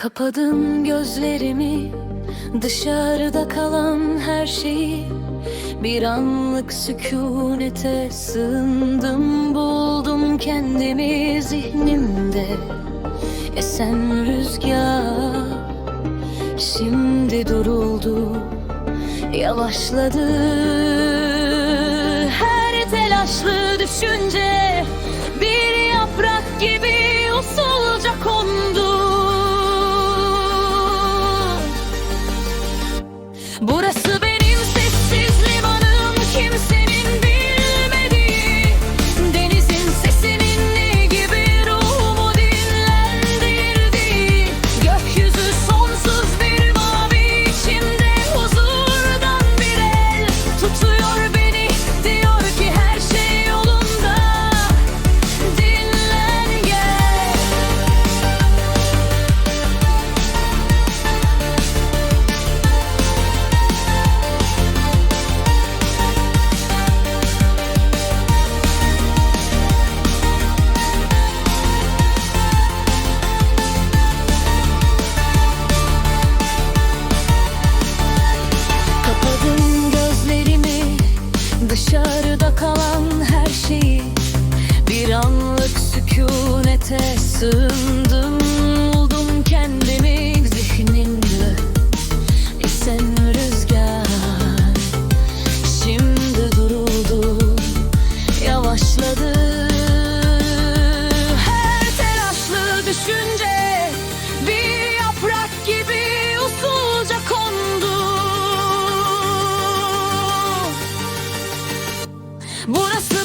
Kapadım gözlerimi Dışarıda kalan her şeyi. Bir anlık sükunete sığındım Buldum kendimi zihnimde. Esen rüzgar Şimdi duruldu Yavaşladı. Her telaşlı düşünce Bir yaprak gibi Sığındım kendimi zihninde Esen rüzgar Şimdi duruldu yavaşladı. Her telaşlı düşünce bir yaprak gibi usulca kondu. Burası